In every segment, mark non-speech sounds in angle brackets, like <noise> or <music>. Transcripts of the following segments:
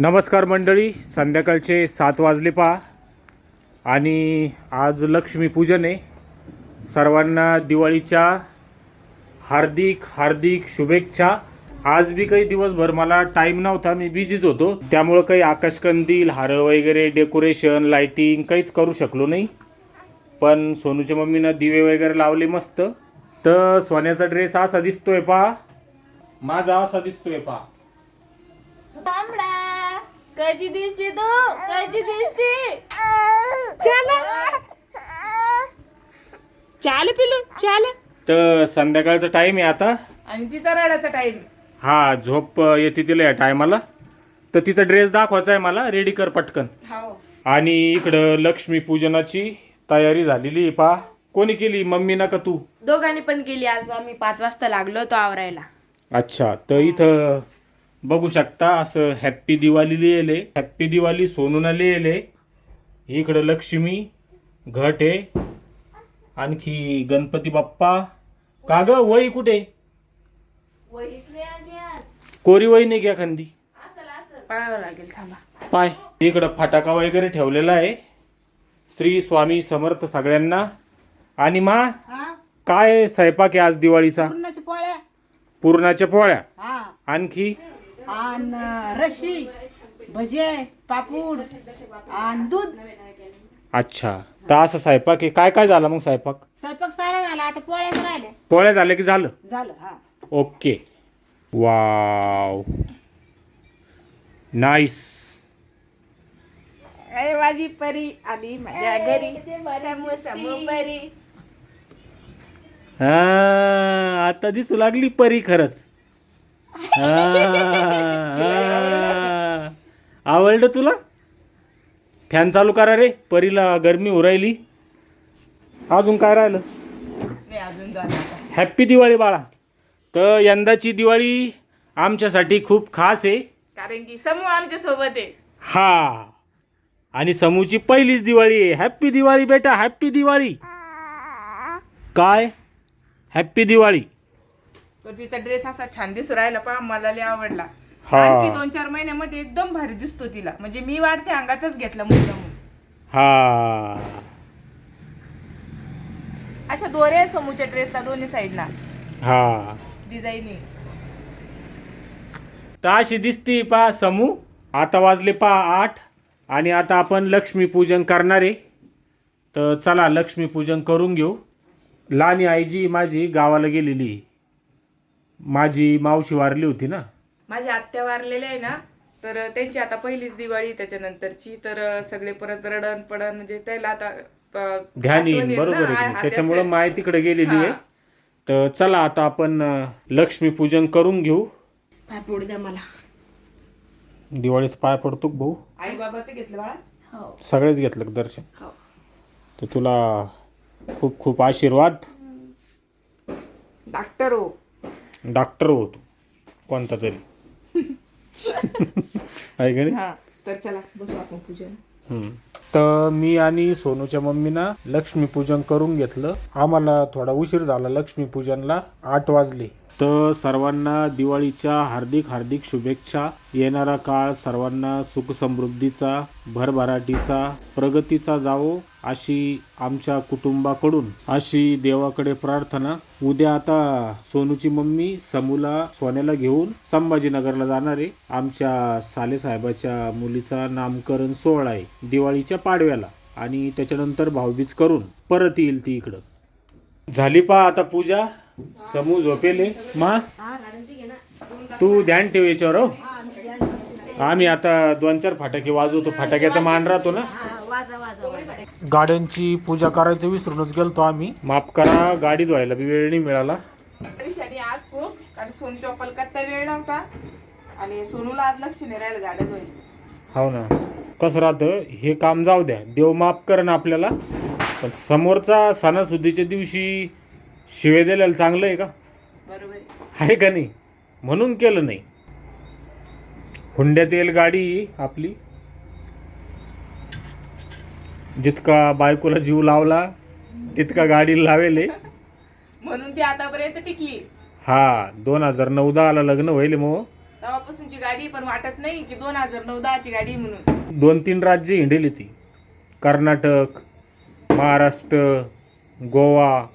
नमस्कार मंडळी संध्याकाळचे सात वाजले पहा. आणि आज लक्ष्मीपूजन आहे सर्वांना दिवाळीच्या हार्दिक हार्दिक शुभेच्छा. आज बी काही दिवसभर मला टाईम नव्हता मी बिझीच होतो. त्यामुळं काही आकाशकंदील हारं वगैरे डेकोरेशन लाईटिंग काहीच करू शकलो नाही. पण सोनूच्या मम्मीनं दिवे वगैरे लावले मस्त. तर सोन्याचा ड्रेस असा दिसतोय पहा. माझा असा दिसतोय पहा. कशी दिसते तू? कशी दिसते? चाल. चाल पिलू चाल. तर संध्याकाळचा टाईम आहे आता. आणि तिचा रडाचा टाइम हा झोप येते तिला या टायमाला तर तिचा ड्रेस दाखवायचा आहे मला रेडी कर पटकन. हो. आणि इकडं लक्ष्मी पूजनाची तयारी झालेली आहे पा कोणी केली? मम्मी ना का तू. दोघांनी पण केली आज आम्ही पाच वाजता लागलो होतो आवरायला. अच्छा तर इथं बघू शकता असं हॅप्पी दिवाळी लिहिले हॅप्पी दिवाळी सोनूना लिहिले इकडं लक्ष्मी घट आहे. आणखी गणपती बाप्पा. का ग वही कुठे? कोरी वही नाही घ्या खांदी. पाहावं लागेल थांबा. पाय. इकडं फटाका वगैरे ठेवलेला आहे. श्री स्वामी समर्थ सगळ्यांना. आणि मा काय स्वयंपाक आहे आज दिवाळीचा? पुरणाच्या पोळ्या. पुरणाच्या पोळ्या. हा. आणखी? आणि रशी भजे पापूड आणि दूध. अच्छा तर असं स्वयंपाक आहे. काय काय झालं मग स्वयंपाक? स्वयंपाक सारा झाला. आता पोळ्याच राहिल्या. पोळ्या झाल्या की झालं? झालं हा. ओके. वाव. नाईस. अरे माझी परी आली माझ्या घरी. समू समू परी. हा आता दिसू लागली परी खरंच. हा. आवडलं तुला? फॅन चालू करा रे. परीला गरमी हो राहिली. अजून काय राहिलं? नाही अजून झालं आता. हॅप्पी दिवाळी बाळा. तर यंदाची दिवाळी आमच्यासाठी खूप खास आहे. कारण की समूह आमच्यासोबत आहे. हा. आणि समूची पहिलीच दिवाळी आहे. हॅप्पी दिवाळी बेटा. हॅप्पी दिवाळी. काय? हॅप्पी दिवाळी. तर तिचा ड्रेस असा छान दिसू राहिला पहा मला लय आवडला. हा. आणखी दोन चार महिन्यामध्ये एकदम भारी दिसतो तिला. म्हणजे मी वाढते अंगातच घेतला मुद्दाम हा. अशा दोऱ्या आहे समूच्या ड्रेसला दोन्ही साईडला हा. डिझाईनी तर अशी दिसती पा समू. आता वाजले पा आठ आणि आता आपण लक्ष्मीपूजन करणार आहे. तर चला लक्ष्मीपूजन करून घेऊ. लहानी आईजी माझी गावाला गेलेली. माझी मावशी वारली होती ना. माझ्या आत्या वारलेले आहे ना तर त्यांची आता पहिलीच दिवाळी त्याच्यानंतरची तर सगळे परत रडण पडण म्हणजे त्याला आता ध्यान आठवण येईल येईल बरोबर ना, आहे हा- की. त्याच्यामुळं त्याचं- माय तिकडे गेलेली आहे. तर चला आता आपण अं, लक्ष्मीपूजन करून घेऊ. पाय पोड द्या मला. दिवाळीच पाय पडतो भाऊ? आई बाबाचं घेतलं बाळा? हो. सगळेच घेतलं का दर्शन? हो. तर तुला खूप खूप आशीर्वाद. डॉक्टर हो. डॉक्टर होतो कोणता तरी. <laughs> आहे का नाही? हा तर चला बसू आपण पूजन हम्म. तर मी आणि सोनूच्या मम्मीना लक्ष्मीपूजन करून घेतलं. आम्हाला थोडा उशीर झाला लक्ष्मीपूजनला आठ वाजले. तर सर्वांना दिवाळीच्या हार्दिक हार्दिक शुभेच्छा. येणारा काळ सर्वांना सुख समृद्धीचा भरभराटीचा प्रगतीचा जावो. अशी आमच्या कुटुंबाकडून अशी देवाकडे प्रार्थना उद्या आता सोनूची मम्मी समूला सोन्याला घेऊन संभाजीनगरला जाणार आहे आमच्या सालेसाहेबाच्या मुलीचा नामकरण सोहळा आहे दिवाळीच्या पाडव्याला. आणि त्याच्यानंतर भाऊबीज करून परत येईल ती इकडं. झाली पा आता पूजा. समू झोपेले. मा? तू ध्यान ठेव याच्यावर हो. आम्ही आता दोन चार फटाके वाजवतो. फटाक्याचा मान राहतो ना. गाड्यांची पूजा करायचं विसरूनच गेलतो आम्ही. माफ करा गाडी धुवायला बी वेळ नाही मिळाला. शनी आज खूप कारण सोनूच्या पलकात वेळ नव्हता. आणि सोनूला आज लक्ष नाही राहिलं गाड्या धुवायचं. हो ना. कसं राहतं हे काम जाऊ द्या. देव माफ कर ना आपल्याला पण समोरचा सणासुदीच्या दिवशी शिवे दिलेलं चांगलं आहे का? बरोबर. आहे. आहे का नाही? म्हणून केलं नाही. हुंड्यात येईल गाडी आपली. जितका बायकोला जीव लावला तितका गाडीला लावेल. म्हणून ती आतापर्यंत टिकली. हा दोन हजार नऊ दहाला लग्न होईल मग. तेव्हापासूनची गाडी पण वाटत नाही की दोन हजार नऊ दहाची गाडी म्हणून. दोन तीन राज्य हिंडेली ती. कर्नाटक महाराष्ट्र गोवा.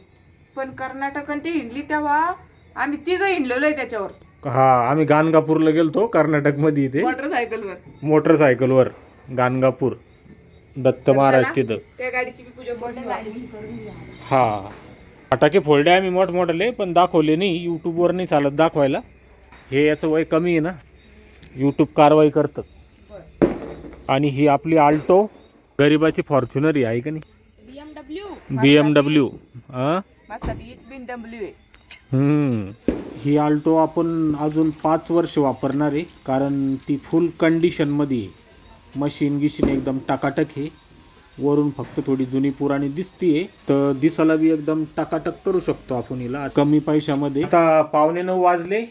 पण कर्नाटक आणि ते हिंडली तेव्हा आम्ही तिघं हिंडलेलो आहे त्याच्यावर. हा आम्ही गाणगापूरला गेलतो कर्नाटकमध्ये इथे. मोटरसायकलवर. मोटरसायकलवर गाणगापूर. दत्त महाराज तिथं. त्या गाडीची बी पूजा बोलली हा. फटाके फोडले आम्ही मोठमोठाले पण दाखवले नाही. यूट्यूबवर नाही चालत दाखवायला. हे याचं वय कमी आहे ना. यूट्यूब कारवाई करतं. आणि ही आपली आल्टो गरिबाची फॉर्च्युनर आहे का नाही? बी एम डब्ल्यू हां? बिन आहे. ही आल्टो आपण अजून पाच वर्ष वापरणार आहे कारण ती फुल कंडिशनमध्ये आहे. मशीन गिशीन एकदम टाकाटक आहे वरून फक्त थोडी जुनी पुराणी दिसतीये तर दिसायला बी एकदम टाकाटक करू शकतो आपण हिला. कमी पैशामध्ये. आता पावणे नऊ वाजले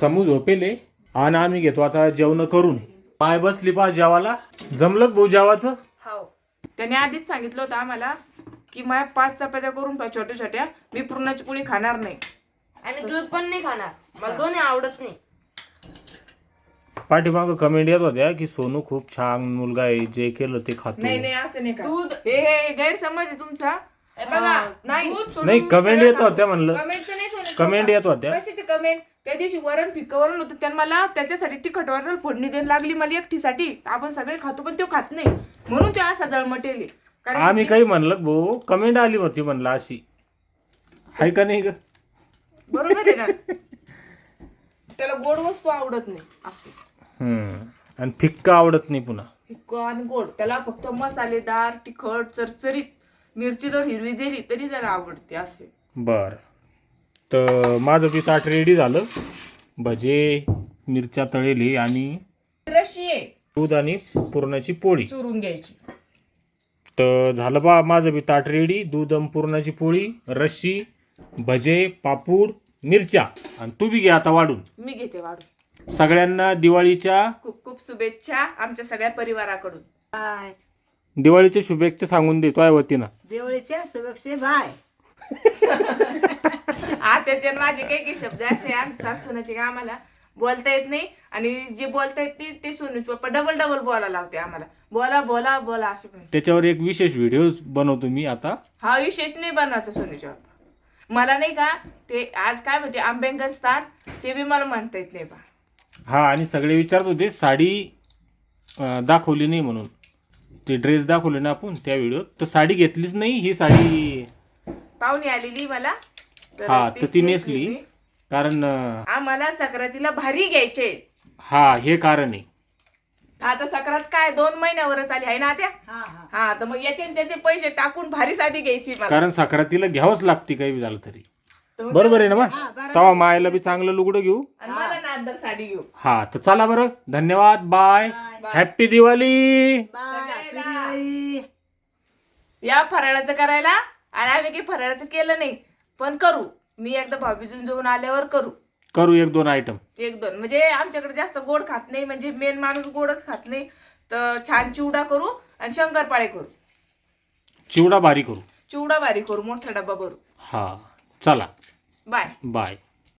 समू झोपेले आणि आम्ही घेतो आता जेवण करून. पाय बसली पा जेवाला जमलं भाऊ जेवाचं हो. त्याने आधीच सांगितलं होतं आम्हाला की माझ्या पाच चपात्या करून ठेवा छोट्या छोट्या मी पूर्णाची पोळी खाणार नाही. आणि दूध पण नाही खाणार. मला दोन्ही आवडत नाही. पाठीमागं कमेंट येत होत्या की सोनू खूप छान मुलगा आहे जे केलं ते खातो. नाही नाही असं नाही का? दूध हे हे गैरसमज आहे तुमचा. हे बघा नाही. नाही कमेंट येत होत्या म्हणलं. कमेंट नाही सोडत कमेंट येत होत्या. कशाची कमेंट त्या दिवशी वरण फिक्क वरण होतं त्यानं मला त्याच्यासाठी तिखट वरण फोडणी देऊन लागली मला एकटीसाठी. आपण सगळे खातो पण तो खात नाही. म्हणून ते असा जळमटेल कारण आम्ही काही म्हणलं भाऊ कमेंट आली होती म्हणलं अशी. आहे का नाही ग? बरोबर आहे ना? त्याला गोड वस्तू आवडत नाही असं. आणि फिक्का आवडत नाही पुन्हा. फिक्क आणि गोड. त्याला फक्त मसालेदार तिखट चरचरीत मिरची जर हिरवी दिली तरी त्याला आवडते असे. बर. तर माझं बी ताट रेडी झालं. भजे मिरच्या तळेली आणि रशी आहे. दूध आणि पुरणाची पोळी. चुरून घ्यायची. तर झालं बा माझं बी ताट रेडी दूध आणि पुरणाची पोळी रश्शी भजे पापूड मिरच्या. आणि तू बी घे आता वाढून. मी घेते वाढून. सगळ्यांना दिवाळीच्या खूप खूप शुभेच्छा आमच्या सगळ्या परिवाराकडून. बाय. दिवाळीच्या शुभेच्छा सांगून देतो आहे वतीनं देवळीच्या शुभेच्छे बाय. <laughs> हा त्याच्यात माझे काही काही शब्द असे सासूनाचे का आम्हाला बोलता येत नाही. आणि जे बोलता येत नाही ते सोनूच पप्पा डबल डबल बोलायला लावते आम्हाला. बोला बोला बोला असे पण त्याच्यावर एक विशेष व्हिडिओ बनवतो मी आता. हा विशेष नाही बनायचा सोनूच्या पप्पा मला नाही का ते आज काय म्हणते आंबेंगन स्थान ते बी मला म्हणता येत नाही बा. हा आणि सगळे विचारत होते साडी दाखवली नाही म्हणून. ते ड्रेस दाखवले ना आपण त्या व्हिडिओत तर साडी घेतलीच नाही ही साडी पाहुणी आलेली मला. हा तर ती नेसली. कारण अं, आम्हाला सक्रातीला भारी घ्यायचे. हा हे कारण आहे. आता सक्रात काय दोन महिन्यावरच आली आहे ना त्या हा तर मग याचे आणि त्याचे पैसे टाकून भारी साठी घ्यायची मला. कारण साखरातीला घ्यावंच लागते काही झालं तरी. तर मग बरोबर आहे ना मग तेव्हा मायला बी चांगलं लुगडं घेऊ. आणि मला साडी घेऊ. हा तर चला बरं. धन्यवाद. बाय हॅप्पी दिवाळी बाय या फराळाचं करायला आणि आम्ही काही फराळाचं केलं नाही. पण करू. मी एकदा भाभीजून जाऊन आल्यावर करू. करू एक दोन आयटम एक दोन. म्हणजे आमच्याकडे जास्त गोड खात नाही. म्हणजे मेन माणूस गोडच खात नाही. तर छान चिवडा करू आणि शंकरपाळे करू. चिवडा भारी करू. चिवडा भारी करू. मोठा डब्बा भरू. हा. चला. Bye bye